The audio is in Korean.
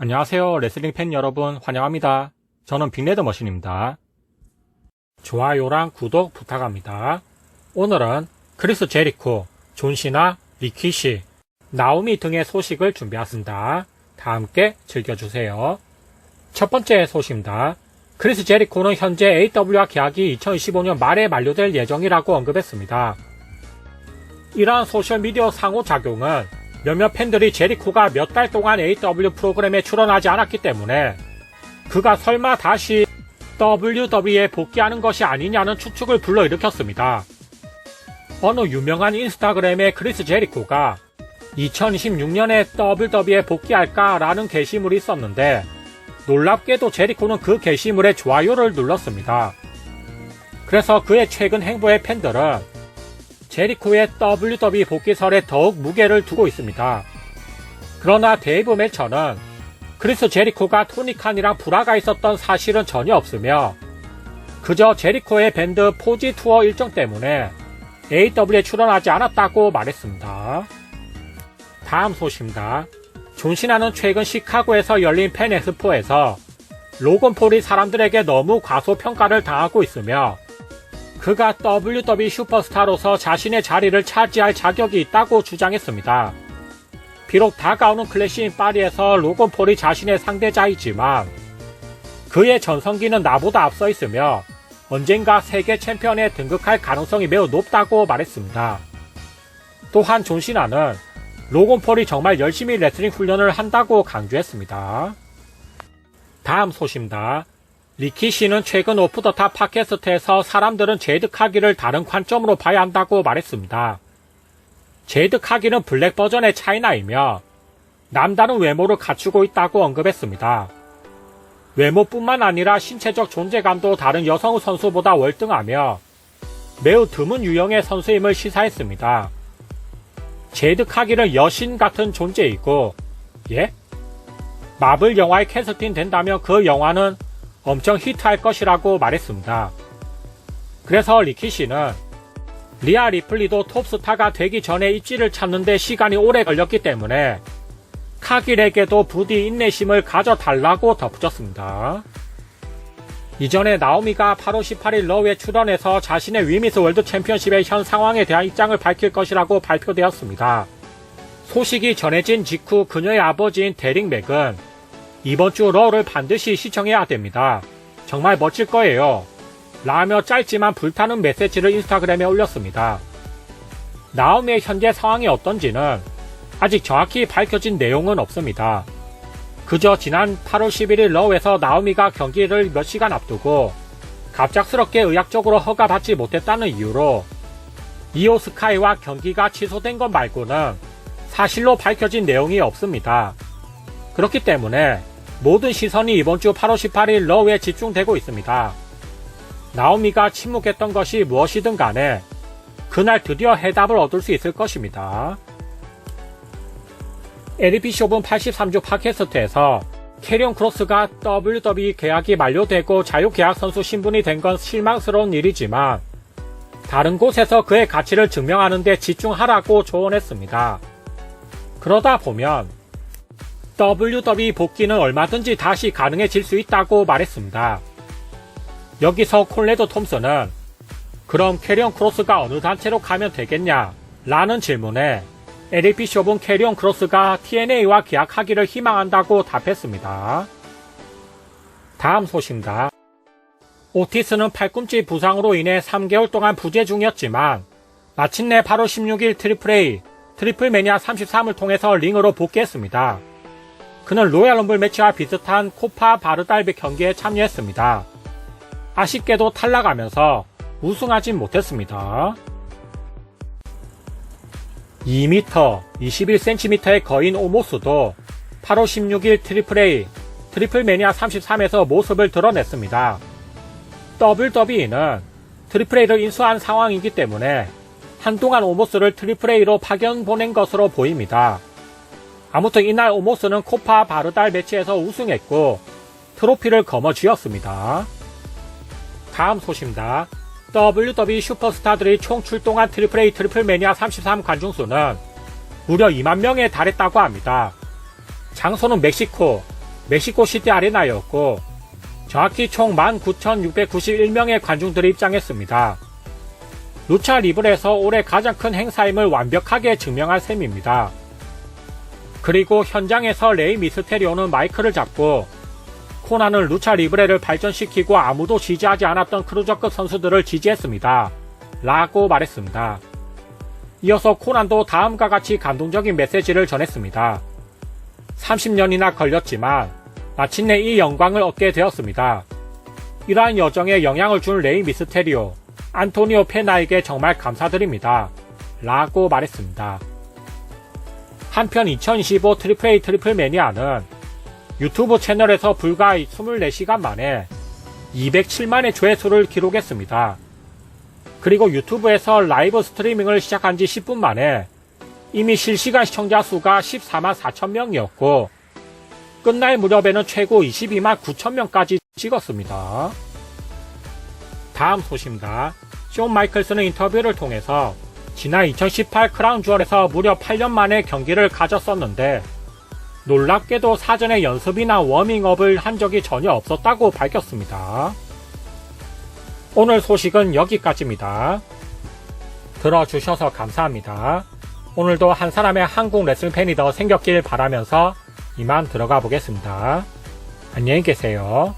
안녕하세요. 레슬링 팬 여러분 환영합니다. 저는 빅레드 머신입니다. 좋아요랑 구독 부탁합니다. 오늘은 크리스 제리코, 존시나, 리키시, 나오미 등의 소식을 준비했습니다. 다 함께 즐겨주세요. 첫 번째 소식입니다. 크리스 제리코는 현재 AW와 계약이 2025년 말에 만료될 예정이라고 언급했습니다. 이러한 소셜미디어 상호작용은 몇몇 팬들이 제리코가 몇 달 동안 AW 프로그램에 출연하지 않았기 때문에 그가 설마 다시 WWE에 복귀하는 것이 아니냐는 추측을 불러일으켰습니다. 어느 유명한 인스타그램의 크리스 제리코가 2016년에 WWE에 복귀할까라는 게시물이 있었는데 놀랍게도 제리코는 그 게시물에 좋아요를 눌렀습니다. 그래서 그의 최근 행보에 팬들은 제리코의 WWE 복귀설에 더욱 무게를 두고 있습니다. 그러나 데이브 멜처는 크리스 제리코가 토니 칸이랑 불화가 있었던 사실은 전혀 없으며 그저 제리코의 밴드 포지 투어 일정 때문에 AW에 출연하지 않았다고 말했습니다. 다음 소식입니다. 존시나는 최근 시카고에서 열린 팬 엑스포에서 로건 폴이 사람들에게 너무 과소평가를 당하고 있으며 그가 WWE 슈퍼스타로서 자신의 자리를 차지할 자격이 있다고 주장했습니다. 비록 다가오는 클래시인 파리에서 로건 폴이 자신의 상대자이지만 그의 전성기는 나보다 앞서 있으며 언젠가 세계 챔피언에 등극할 가능성이 매우 높다고 말했습니다. 또한 존시나는 로건 폴이 정말 열심히 레슬링 훈련을 한다고 강조했습니다. 다음 소식입니다. 리키 씨는 최근 오프 더탑 팟캐스트에서 사람들은 제드 카기를 다른 관점으로 봐야 한다고 말했습니다. 제드 카기는 블랙 버전의 차이나이며 남다른 외모를 갖추고 있다고 언급했습니다. 외모뿐만 아니라 신체적 존재감도 다른 여성 선수보다 월등하며 매우 드문 유형의 선수임을 시사했습니다. 제드 카기는 여신 같은 존재이고, 예? 마블 영화에 캐스팅 된다면 그 영화는 엄청 히트할 것이라고 말했습니다. 그래서 리키 씨는 리아 리플리도 톱스타가 되기 전에 입지를 찾는데 시간이 오래 걸렸기 때문에 카길에게도 부디 인내심을 가져달라고 덧붙였습니다. 이전에 나오미가 8월 18일 러우에 출연해서 자신의 위미스 월드 챔피언십의 현 상황에 대한 입장을 밝힐 것이라고 발표되었습니다. 소식이 전해진 직후 그녀의 아버지인 데릭 맥은 이번 주 러우를 반드시 시청해야 됩니다. 정말 멋질 거예요. 라며 짧지만 불타는 메시지를 인스타그램에 올렸습니다. 나오미의 현재 상황이 어떤지는 아직 정확히 밝혀진 내용은 없습니다. 그저 지난 8월 11일 러우에서 나오미가 경기를 몇 시간 앞두고 갑작스럽게 의학적으로 허가받지 못했다는 이유로 이오 스카이와 경기가 취소된 것 말고는 사실로 밝혀진 내용이 없습니다. 그렇기 때문에 모든 시선이 이번 주 8월 18일 러우에 집중되고 있습니다. 나오미가 침묵했던 것이 무엇이든 간에 그날 드디어 해답을 얻을 수 있을 것입니다. 에리비 쇼분 83주 팟캐스트에서 캐리온 크로스가 WWE 계약이 만료되고 자유계약 선수 신분이 된 건 실망스러운 일이지만 다른 곳에서 그의 가치를 증명하는 데 집중하라고 조언했습니다. 그러다 보면 WWE 복귀는 얼마든지 다시 가능해질 수 있다고 말했습니다. 여기서 콜레도 톰슨은 그럼 캐리온 크로스가 어느 단체로 가면 되겠냐? 라는 질문에 에릭 비숍은 캐리온 크로스가 TNA와 계약하기를 희망한다고 답했습니다. 다음 소식입니다. 오티스는 팔꿈치 부상으로 인해 3개월 동안 부재 중이었지만 마침내 8월 16일 트리플 A 트리플 매니아 33을 통해서 링으로 복귀했습니다. 그는 로얄 럼블 매치와 비슷한 코파 바르달베 경기에 참여했습니다. 아쉽게도 탈락하면서 우승하진 못했습니다. 2m, 21cm의 거인 오모스도 8월 16일 트리플 A, 트리플 매니아 33에서 모습을 드러냈습니다. WWE는 트리플 A를 인수한 상황이기 때문에 한동안 오모스를 트리플 A로 파견 보낸 것으로 보입니다. 아무튼 이날 오모스는 코파 바르달 매치에서 우승했고 트로피를 거머쥐었습니다. 다음 소식입니다. WWE 슈퍼스타들이 총 출동한 트리플 A 트리플 매니아 33 관중수는 무려 2만 명에 달했다고 합니다. 장소는 멕시코, 멕시코 시티 아레나였고 정확히 총 19,691명의 관중들이 입장했습니다. 루차 리블에서 올해 가장 큰 행사임을 완벽하게 증명한 셈입니다. 그리고 현장에서 레이 미스테리오는 마이크를 잡고 코나는 루차 리브레를 발전시키고 아무도 지지하지 않았던 크루저급 선수들을 지지했습니다. 라고 말했습니다. 이어서 코난도 다음과 같이 감동적인 메시지를 전했습니다. 30년이나 걸렸지만 마침내 이 영광을 얻게 되었습니다. 이러한 여정에 영향을 준 레이 미스테리오, 안토니오 페나에게 정말 감사드립니다. 라고 말했습니다. 한편 2025 트리플 A 트리플 매니아는 유튜브 채널에서 불과 24시간 만에 207만의 조회수를 기록했습니다. 그리고 유튜브에서 라이브 스트리밍을 시작한 지 10분 만에 이미 실시간 시청자 수가 14만 4천 명이었고 끝날 무렵에는 최고 22만 9천 명까지 찍었습니다. 다음 소식입니다. 쇼 마이클스는 인터뷰를 통해서 지난 2018 크라운 주얼에서 무려 8년 만에 경기를 가졌었는데 놀랍게도 사전에 연습이나 워밍업을 한 적이 전혀 없었다고 밝혔습니다. 오늘 소식은 여기까지입니다. 들어주셔서 감사합니다. 오늘도 한 사람의 한국 레슬 팬이 더 생겼길 바라면서 이만 들어가 보겠습니다. 안녕히 계세요.